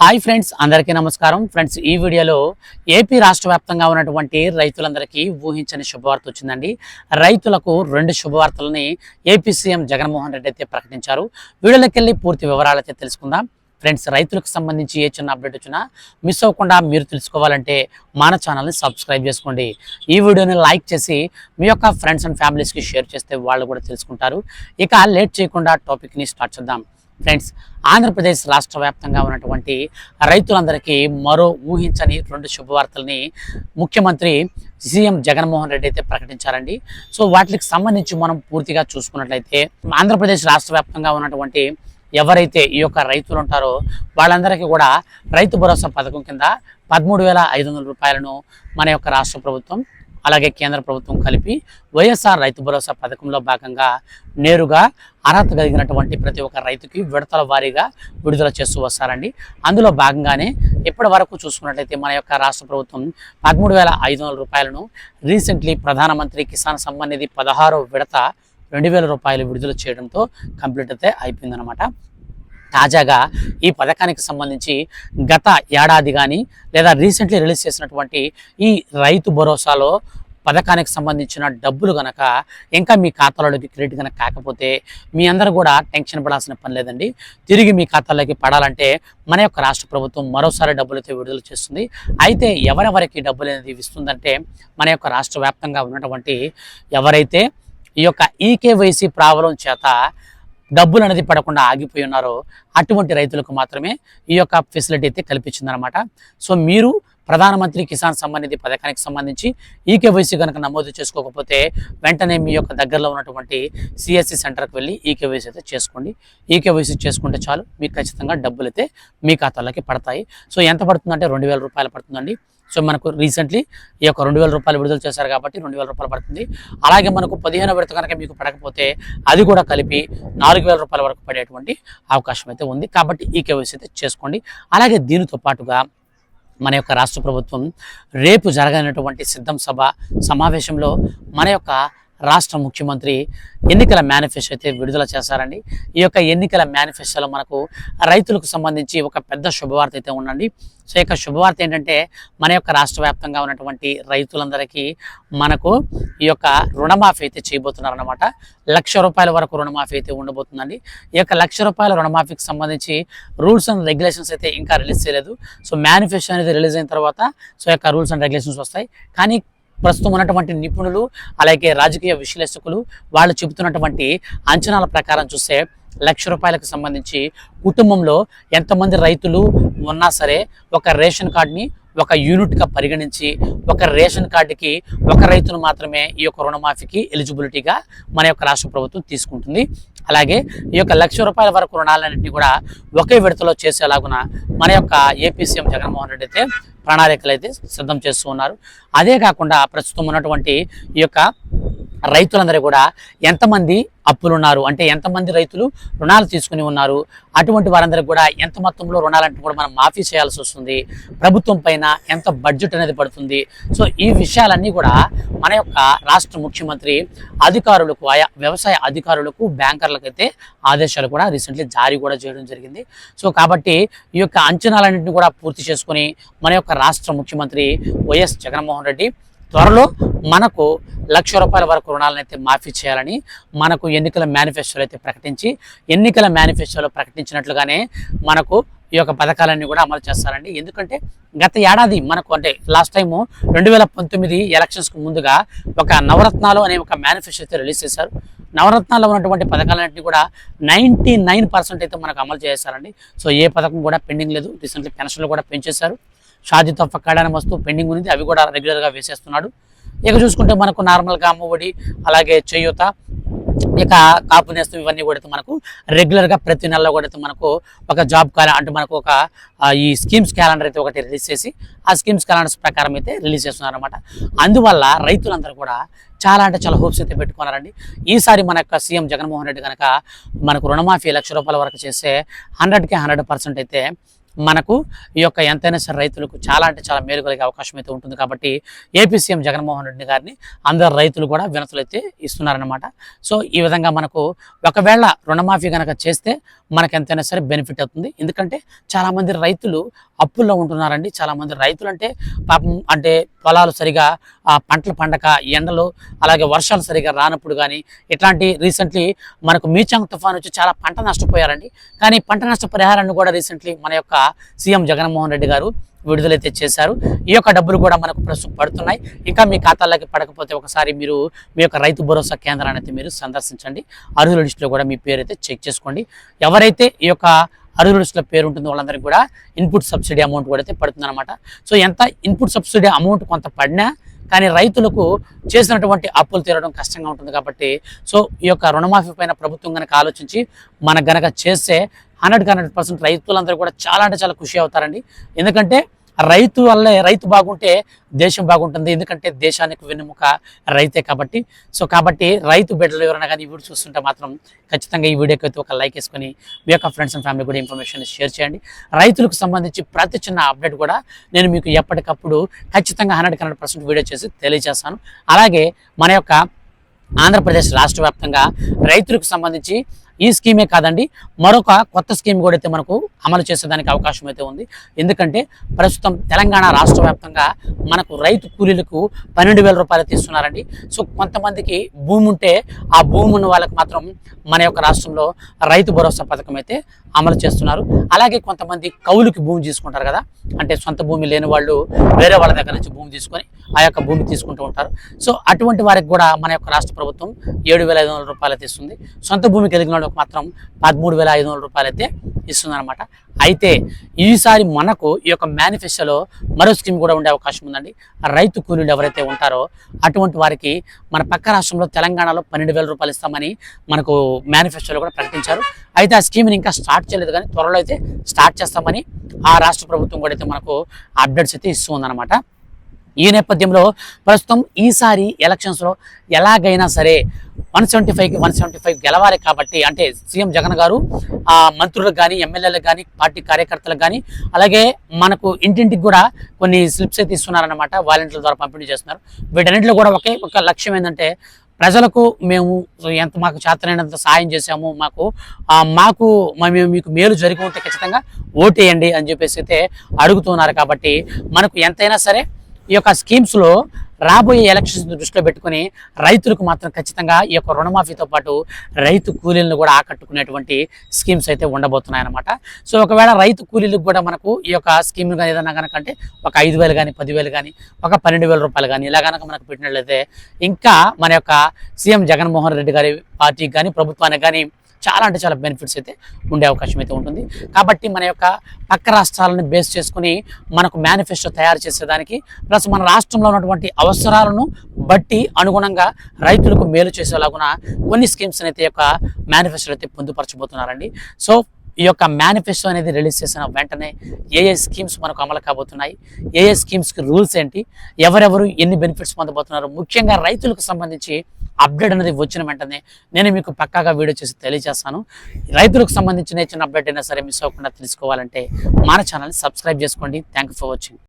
Hi friends అందరికీ నమస్కారం. Friends ఈ వీడియోలో ఏపీ రాష్ట్ర వ్యాప్తంగా ఉన్నటువంటి రైతులందరికీ ఊహించని శుభవార్త వచ్చిందండి. రైతులకు రెండు శుభవార్తలని ఏపీ సీఎం జగన్మోహన్ రెడ్డి అయితే ప్రకటించారు. వీడియోలోకి వెళ్ళి పూర్తి వివరాలు అయితే తెలుసుకుందాం. ఫ్రెండ్స్ రైతులకు సంబంధించి ఏ చిన్న అప్డేట్ వచ్చినా మిస్ అవ్వకుండా మీరు తెలుసుకోవాలంటే మన ఛానల్ని సబ్స్క్రైబ్ చేసుకోండి. ఈ వీడియోని లైక్ చేసి మీ యొక్క ఫ్రెండ్స్ అండ్ ఫ్యామిలీస్కి షేర్ చేస్తే వాళ్ళు కూడా తెలుసుకుంటారు. ఇక లేట్ చేయకుండా టాపిక్ని స్టార్ట్ చేద్దాం. ఫ్రెండ్స్ ఆంధ్రప్రదేశ్ రాష్ట్ర వ్యాప్తంగా ఉన్నటువంటి రైతులందరికీ మరో ఊహించని రెండు శుభవార్తల్ని ముఖ్యమంత్రి సీఎం జగన్మోహన్ రెడ్డి అయితే ప్రకటించారండి. సో వాటికి సంబంధించి మనం పూర్తిగా చూసుకున్నట్లయితే ఆంధ్రప్రదేశ్ రాష్ట్ర వ్యాప్తంగా ఉన్నటువంటి ఎవరైతే ఈ యొక్క రైతులు ఉంటారో వాళ్ళందరికీ కూడా రైతు భరోసా పథకం కింద పదమూడు వేల ఐదు వందల రూపాయలను మన యొక్క రాష్ట్ర ప్రభుత్వం అలాగే కేంద్ర ప్రభుత్వం కలిపి వైఎస్ఆర్ రైతు భరోసా పథకంలో భాగంగా నేరుగా అర్హత కలిగినటువంటి ప్రతి ఒక్క రైతుకి విడతల వారీగా విడుదల చేస్తూ వస్తారండి. అందులో భాగంగానే ఇప్పటి వరకు చూసుకున్నట్లయితే మన యొక్క రాష్ట్ర ప్రభుత్వం పదమూడు వేల ఐదు వందల రూపాయలను రీసెంట్లీ ప్రధానమంత్రి కిసాన్ సమ్మాన్ నిధి పదహారో విడత రెండు వేల రూపాయలు విడుదల చేయడంతో కంప్లీట్ అయితే అయిపోయిందనమాట తాజాగా ఈ పథకానికి సంబంధించి గత ఏడాది కానీ లేదా రీసెంట్లీ రిలీజ్ చేసినటువంటి ఈ రైతు భరోసాలో పథకానికి సంబంధించిన డబ్బులు గనక ఇంకా మీ ఖాతాలోకి క్రెడిట్ కనుక కాకపోతే మీ అందరూ కూడా టెన్షన్ పడాల్సిన పని లేదండి. తిరిగి మీ ఖాతాలోకి పడాలంటే మన యొక్క రాష్ట్ర ప్రభుత్వం మరోసారి డబ్బులు అయితే విడుదల చేస్తుంది. అయితే ఎవరెవరికి డబ్బులు అనేది ఇస్తుందంటే మన యొక్క రాష్ట్ర వ్యాప్తంగా ఉన్నటువంటి ఎవరైతే ఈ యొక్క ఈకేవైసీ ప్రాబ్లం చేత డబ్బులు అనేది పడకుండా ఆగిపోయి ఉన్నారో అటువంటి రైతులకు మాత్రమే ఈ యొక్క ఫెసిలిటీ అయితే కల్పించిందనమాట సో మీరు ప్రధానమంత్రి కిసాన్ సంబంధించి పథకానికి సంబంధించి ఈకేవైసీ కనుక నమోదు చేసుకోకపోతే వెంటనే మీ యొక్క దగ్గరలో ఉన్నటువంటి సిఎస్సి సెంటర్కి వెళ్ళి ఈకేవైసీ అయితే చేసుకోండి. ఈకేవైసీ చేసుకుంటే చాలు మీకు ఖచ్చితంగా డబ్బులు అయితే మీ ఖాతాలోకి పడతాయి. సో ఎంత పడుతుందంటే రెండు వేల రూపాయలు పడుతుందండి. సో మనకు రీసెంట్లీ ఈ యొక్క రెండు వేల రూపాయలు విడుదల చేశారు కాబట్టి రెండు వేల రూపాయలు పడుతుంది. అలాగే మనకు పదిహేను విడత కనుక మీకు పడకపోతే అది కూడా కలిపి నాలుగు వేల రూపాయల వరకు పడేటువంటి అవకాశం అయితే ఉంది. కాబట్టి ఈ కేవైసీ అయితే చేసుకోండి. అలాగే దీనితో పాటుగా మన యొక్క రాష్ట్ర ప్రభుత్వం రేపు జరగనటువంటి సిద్ధం సభ సమావేశంలో మన యొక్క రాష్ట్ర ముఖ్యమంత్రి ఎన్నికల మేనిఫెస్టో అయితే విడుదల చేశారండి. ఈ యొక్క ఎన్నికల మేనిఫెస్టోలో మనకు రైతులకు సంబంధించి ఒక పెద్ద శుభవార్త అయితే ఉండండి సో ఈ యొక్క శుభవార్త ఏంటంటే మన యొక్క రాష్ట్ర వ్యాప్తంగా ఉన్నటువంటి రైతులందరికీ మనకు ఈ యొక్క రుణమాఫీ అయితే చేయబోతున్నారు అనమాట లక్ష రూపాయల వరకు రుణమాఫీ అయితే ఉండబోతుందండి. ఈ యొక్క లక్ష రూపాయల రుణమాఫీకి సంబంధించి రూల్స్ అండ్ రెగ్యులేషన్స్ అయితే ఇంకా రిలీజ్ చేయలేదు. సో మేనిఫెస్టో అనేది రిలీజ్ అయిన తర్వాత సో యొక్క రూల్స్ అండ్ రెగ్యులేషన్స్ వస్తాయి. కానీ ప్రస్తుతం ఉన్నటువంటి నిపుణులు అలాగే రాజకీయ విశ్లేషకులు వాళ్ళు చెబుతున్నటువంటి అంచనాల ప్రకారం చూస్తే లక్ష రూపాయలకు సంబంధించి కుటుంబంలో ఎంతమంది రైతులు ఉన్నా సరే ఒక రేషన్ కార్డుని ఒక యూనిట్గా పరిగణించి ఒక రేషన్ కార్డుకి ఒక రైతును మాత్రమే ఈ యొక్క రుణమాఫీకి ఎలిజిబిలిటీగా మన యొక్క రాష్ట్ర ప్రభుత్వం తీసుకుంటుంది. అలాగే ఈ యొక్క లక్ష రూపాయల వరకు రుణాలన్నింటినీ కూడా ఒకే విడతలో చేసేలాగున మన యొక్క ఏపీ సీఎం జగన్మోహన్ రెడ్డి అయితే ప్రణాళికలు అయితే సిద్ధం చేస్తూ ఉన్నారు. అదే కాకుండా ప్రస్తుతం ఉన్నటువంటి ఈ యొక్క రైతులందరూ కూడా ఎంతమంది అప్పులు ఉన్నారు అంటే ఎంతమంది రైతులు రుణాలు తీసుకుని ఉన్నారు? అటువంటి వారందరికీ కూడా ఎంత మొత్తంలో రుణాలంటే కూడా మనం మాఫీ చేయాల్సి వస్తుంది. ప్రభుత్వం పైన ఎంత బడ్జెట్ అనేది పడుతుంది? సో ఈ విషయాలన్నీ కూడా మన యొక్క రాష్ట్ర ముఖ్యమంత్రి అధికారులకు ఆయా వ్యవసాయ అధికారులకు బ్యాంకర్లకు అయితే ఆదేశాలు కూడా రీసెంట్లీ జారీ కూడా చేయడం జరిగింది. సో కాబట్టి ఈ యొక్క అంచనాలన్నింటినీ కూడా పూర్తి చేసుకొని మన యొక్క రాష్ట్ర ముఖ్యమంత్రి వైఎస్ జగన్మోహన్ రెడ్డి త్వరలో మనకు లక్ష రూపాయల వరకు రుణాలను అయితే మాఫీ చేయాలని మనకు ఎన్నికల మేనిఫెస్టోలు అయితే ప్రకటించి ఎన్నికల మేనిఫెస్టోలో ప్రకటించినట్లుగానే మనకు ఈ యొక్క పథకాలన్నీ కూడా అమలు చేస్తారండి. ఎందుకంటే గత ఏడాది మనకు అంటే లాస్ట్ టైము రెండు వేల పంతొమ్మిది ఎలక్షన్స్కు ముందుగా ఒక నవరత్నాలు అనే ఒక మేనిఫెస్టో అయితే రిలీజ్ చేశారు. నవరత్నాల్లో ఉన్నటువంటి పథకాలన్నింటినీ కూడా నైంటీ నైన్ పర్సెంట్ అయితే మనకు అమలు చేశారండి. సో ఏ పథకం కూడా పెండింగ్ లేదు. రీసెంట్లీ పెన్షన్లు కూడా పెంచేశారు. షాదీ తప్ప వస్తువు పెండింగ్ ఉంది. అవి కూడా రెగ్యులర్గా వేసేస్తున్నాడు. ఇక చూసుకుంటే మనకు నార్మల్గా అమ్మఒడి అలాగే చేయూత ఇక కాపు నేస్తం ఇవన్నీ కూడా అయితే మనకు రెగ్యులర్గా ప్రతి నెలలో కూడా అయితే మనకు ఒక జాబ్ క్యాల అంటే మనకు ఒక ఈ స్కీమ్స్ క్యాలెండర్ అయితే ఒకటి రిలీజ్ చేసి ఆ స్కీమ్స్ క్యాలెండర్స్ ప్రకారం అయితే రిలీజ్ చేస్తున్నారు అనమాట అందువల్ల రైతులందరూ కూడా చాలా అంటే చాలా హోప్స్ అయితే పెట్టుకున్నారండి. ఈసారి మన యొక్క సీఎం జగన్మోహన్ రెడ్డి కనుక మనకు రుణమాఫీ లక్ష రూపాయల వరకు చేస్తే హండ్రెడ్కి హండ్రెడ్ పర్సెంట్ అయితే మనకు ఈ యొక్క ఎంతైనా సరే రైతులకు చాలా అంటే చాలా మేలు కలిగే అవకాశం అయితే ఉంటుంది కాబట్టి ఏపీ సీఎం జగన్మోహన్ రెడ్డి గారిని అందరు రైతులు కూడా వినతులు అయితే ఇస్తున్నారనమాట సో ఈ విధంగా మనకు ఒకవేళ రుణమాఫీ కనుక చేస్తే మనకు ఎంతైనా సరే బెనిఫిట్ అవుతుంది. ఎందుకంటే చాలామంది రైతులు అప్పుల్లో ఉంటున్నారండి. చాలామంది రైతులు అంటే పాపం అంటే పొలాలు సరిగా పంటలు పండక ఎండలు అలాగే వర్షాలు సరిగా రానప్పుడు కానీ ఇట్లాంటి రీసెంట్లీ మనకు మీచాంగ్ తుఫాన్ వచ్చి చాలా పంట నష్టపోయారండి. కానీ పంట నష్ట పరిహారాన్ని కూడా రీసెంట్లీ మన యొక్క సీఎం జగన్మోహన్ రెడ్డి గారు విడుదలైతే చేశారు ఈ యొక్క డబ్బులు కూడా మనకు ప్రస్తుతం పడుతున్నాయి. ఇంకా మీ ఖాతాలోకి పడకపోతే ఒకసారి మీరు మీ యొక్క రైతు భరోసా కేంద్రాన్ని అయితే మీరు సందర్శించండి. అర్హుల లిస్టులో కూడా మీ పేరు అయితే చెక్ చేసుకోండి. ఎవరైతే ఈ యొక్క అర్హుల లిస్టులో పేరు ఉంటుందో వాళ్ళందరికీ కూడా ఇన్పుట్ సబ్సిడీ అమౌంట్ కూడా అయితే పడుతుందన్నమాట. సో ఎంత ఇన్పుట్ సబ్సిడీ అమౌంట్ కొంత పడినా కానీ రైతులకు చేసినటువంటి అప్పులు తీరడం కష్టంగా ఉంటుంది కాబట్టి సో ఈ యొక్క రుణమాఫీ పైన ప్రభుత్వం కనుక ఆలోచించి మనకు గనక చేస్తే హండ్రెడ్ హండ్రెడ్ పర్సెంట్ రైతులందరూ కూడా చాలా అంటే చాలా ఖుషి అవుతారండి. ఎందుకంటే రైతు వల్లే రైతు బాగుంటే దేశం బాగుంటుంది. ఎందుకంటే దేశానికి వెన్నెముక రైతే కాబట్టి. సో కాబట్టి రైతు బిడ్డలు ఎవరైనా కానీ వీడియో చూస్తుంటే మాత్రం ఖచ్చితంగా ఈ వీడియోకి అయితే ఒక లైక్ వేసుకొని మీ యొక్క ఫ్రెండ్స్ అండ్ ఫ్యామిలీ కూడా ఇన్ఫర్మేషన్ షేర్ చేయండి. రైతులకు సంబంధించి ప్రతి చిన్న అప్డేట్ కూడా నేను మీకు ఎప్పటికప్పుడు ఖచ్చితంగా హండ్రెడ్ హండ్రెడ్ పర్సెంట్ వీడియో చేసి తెలియజేస్తాను. అలాగే మన యొక్క ఆంధ్రప్రదేశ్ రాష్ట్ర వ్యాప్తంగా రైతులకు సంబంధించి ఈ స్కీమే కాదండి మరొక కొత్త స్కీమ్ కూడా అయితే మనకు అమలు చేసేదానికి అవకాశం అయితే ఉంది. ఎందుకంటే ప్రస్తుతం తెలంగాణ రాష్ట్ర వ్యాప్తంగా మనకు రైతు కూలీలకు పన్నెండు వేల రూపాయలు తీస్తున్నారండి. సో కొంతమందికి భూమి ఉంటే ఆ భూమి ఉన్న వాళ్ళకి మాత్రం మన యొక్క రాష్ట్రంలో రైతు భరోసా పథకం అయితే అమలు చేస్తున్నారు. అలాగే కొంతమంది కౌలుకి భూమి తీసుకుంటారు కదా అంటే సొంత భూమి లేని వాళ్ళు వేరే వాళ్ళ దగ్గర నుంచి భూమి తీసుకొని ఆ యొక్క భూమి తీసుకుంటూ ఉంటారు. సో అటువంటి వారికి కూడా మన యొక్క రాష్ట్ర ప్రభుత్వం ఏడు వేల ఐదు వందల రూపాయలు తీస్తుంది. సొంత భూమి కలిగిన వాళ్ళకి మాత్రం పదమూడు వేల ఐదు వందల రూపాయలు అయితే ఇస్తుంది అనమాట అయితే ఈసారి మనకు ఈ యొక్క మేనిఫెస్టోలో మరో స్కీమ్ కూడా ఉండే అవకాశం ఉందండి. ఆ రైతు కూలీలు ఎవరైతే ఉంటారో అటువంటి వారికి మన పక్క రాష్ట్రంలో తెలంగాణలో పన్నెండు వేల రూపాయలు ఇస్తామని మనకు మేనిఫెస్టోలో కూడా ప్రకటించారు. అయితే ఆ స్కీమ్ని ఇంకా స్టార్ట్ చేయలేదు కానీ త్వరలో అయితే స్టార్ట్ చేస్తామని ఆ రాష్ట్ర ప్రభుత్వం కూడా అయితే మనకు అప్డేట్స్ అయితే ఇస్తూ ఉందన్నమాట ఈ నేపథ్యంలో ప్రస్తుతం ఈసారి ఎలక్షన్స్లో ఎలాగైనా సరే వన్ సెవెంటీ ఫైవ్కి వన్ సెవెంటీ ఫైవ్ గెలవాలి కాబట్టి అంటే సీఎం జగన్ గారు ఆ మంత్రులకు కానీ ఎమ్మెల్యేలకు కానీ పార్టీ కార్యకర్తలకు కానీ అలాగే మనకు ఇంటింటికి కూడా కొన్ని స్లిప్స్ అయితే ఇస్తున్నారన్నమాట వాలంటీర్ల ద్వారా పంపిణీ చేస్తున్నారు. వీటన్నింటిలో కూడా ఒకే ఒక లక్ష్యం ఏంటంటే ప్రజలకు మేము ఎంత మాకు చేతనైనంత సాయం చేశాము మాకు మాకు మేము మీకు మేలు జరిగి ఉంటే ఖచ్చితంగా ఓటేయండి అని చెప్పేసి అయితే అడుగుతున్నారు కాబట్టి మనకు ఎంతైనా సరే ఈ యొక్క స్కీమ్స్లో రాబోయే ఎలక్షన్స్ దృష్టిలో పెట్టుకుని రైతులకు మాత్రం ఖచ్చితంగా ఈ యొక్క రుణమాఫీతో పాటు రైతు కూలీలను కూడా ఆకట్టుకునేటువంటి స్కీమ్స్ అయితే ఉండబోతున్నాయి అనమాట సో ఒకవేళ రైతు కూలీలకు కూడా మనకు ఈ యొక్క స్కీమ్ కానీ ఏదైనా కనుక అంటే ఒక ఐదు వేలు కానీ పదివేలు కానీ ఒక పన్నెండు వేల రూపాయలు కానీ ఇలా కనుక మనకు పెట్టినట్లయితే ఇంకా మన యొక్క సీఎం జగన్మోహన్ రెడ్డి గారి పార్టీకి కానీ ప్రభుత్వానికి కానీ చాలా అంటే చాలా బెనిఫిట్స్ అయితే ఉండే అవకాశం అయితే ఉంటుంది. కాబట్టి మన యొక్క పక్క రాష్ట్రాలను బేస్ చేసుకుని మనకు మేనిఫెస్టో తయారు చేసేదానికి ప్లస్ మన రాష్ట్రంలో ఉన్నటువంటి అవసరాలను బట్టి అనుగుణంగా రైతులకు మేలు చేసేలాగున కొన్ని స్కీమ్స్ అయితే ఈ యొక్క మేనిఫెస్టో అయితే పొందుపరచబోతున్నారండి. సో ఈ యొక్క మేనిఫెస్టో అనేది రిలీజ్ చేసిన వెంటనే ఏ ఏ స్కీమ్స్ మనకు అమలు కాబోతున్నాయి ఏ ఏ స్కీమ్స్కి రూల్స్ ఏంటి ఎవరెవరు ఎన్ని బెనిఫిట్స్ పొందబోతున్నారు ముఖ్యంగా రైతులకు సంబంధించి అప్డేట్ అనేది వచ్చిన వెంటనే నేను మీకు పక్కాగా వీడియో చేసి తెలియజేస్తాను. రైతులకు సంబంధించిన చిన్న అప్డేట్ అయినా సరే మిస్ అవ్వకుండా తెలుసుకోవాలంటే మన ఛానల్ని సబ్స్క్రైబ్ చేసుకోండి. Thank for watching